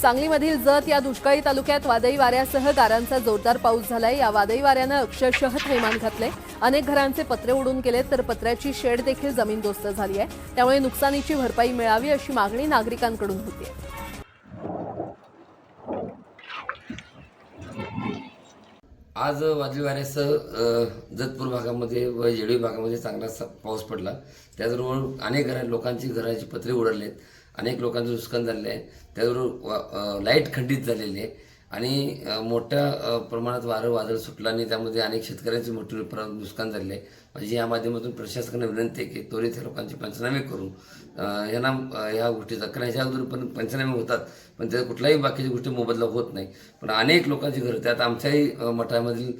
सांगलीमधील जत या दुष्काळी तालुक्यात वादळी वाऱ्यासह गारांचा जोरदार पाऊस झालाय. या वादळी वाऱ्यानं अक्षरशः थैमान घातले अनेक घरांचे पत्रे उडून गेले तर पत्र्याची शेड देखील जमीनदोस्त झाली आहे त्यामुळे नुकसानीची भरपाई मिळावी अशी मागणी नागरिकांकडून होती आज वादळी वाऱ्यासह जतपूर भागामध्ये व येळी भागामध्ये चांगला पाऊस पडला. त्याचबरोबर अनेक घरा लोकांची घराची पत्रे उडरलेत अनेक लोकांचं नुकसान झालेलं आहे. त्याचबरोबर लाइट खंडित झालेली आहे. आणि मोठ्या प्रमाणात वारं वादळ सुटलं आणि त्यामध्ये अनेक शेतकऱ्यांचे मोठे प्र नुकसान झालेले आहे. म्हणजे या माध्यमातून प्रशासकांना विनंती आहे की त्वरित या लोकांचे पंचनामे करून यांना ह्या गोष्टीचा कारण ह्याच्या अगोदर पण पंचनामे होतात पण त्या कुठल्याही बाकीच्या गोष्टी मोबदला होत नाही. पण अनेक लोकांची घरं त्यात आमच्याही मठामधील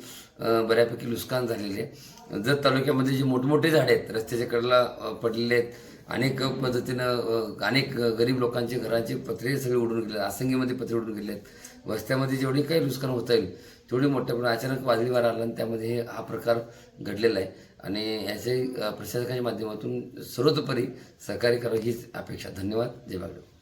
बऱ्यापैकी नुकसान झालेले आहे. जत तालुक्यामध्ये जे मोठमोठे झाडे आहेत रस्त्याच्या कडेला पडलेले आहेत अनेक पद्धतीनं अनेक गरीब लोकांचे घरांचे पत्रे सगळे उडून गेले आसंगीमध्ये पत्रे उडून गेले आहेत. वस्त्यामध्ये जेवढी काही नुकसान होता येईल तेवढी मोठ्या पण अचानक वादळी वारा आला आणि त्यामध्ये हे हा प्रकार घडलेला आहे. आणि याचे प्रशासकाच्या माध्यमातून सर्वतोपरी सहकार्य करावं हीच अपेक्षा. धन्यवाद. जय बागडे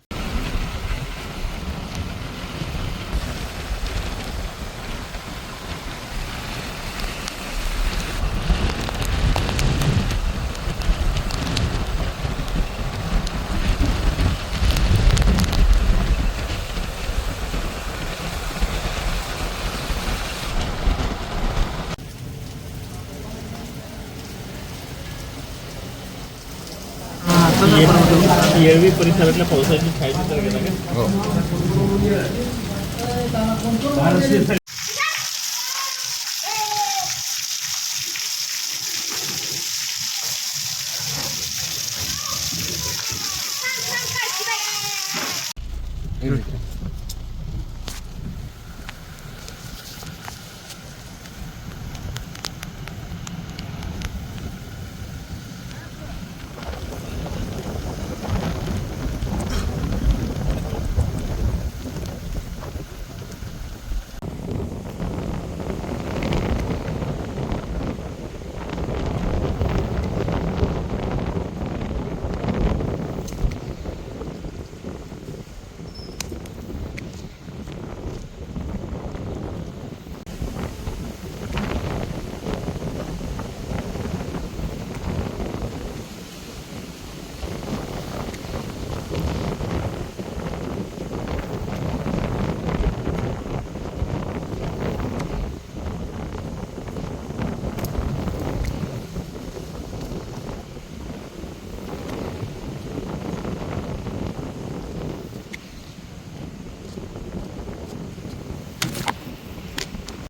येळवी परिसरातल्या पावसाची छायाचित्र तर गेला का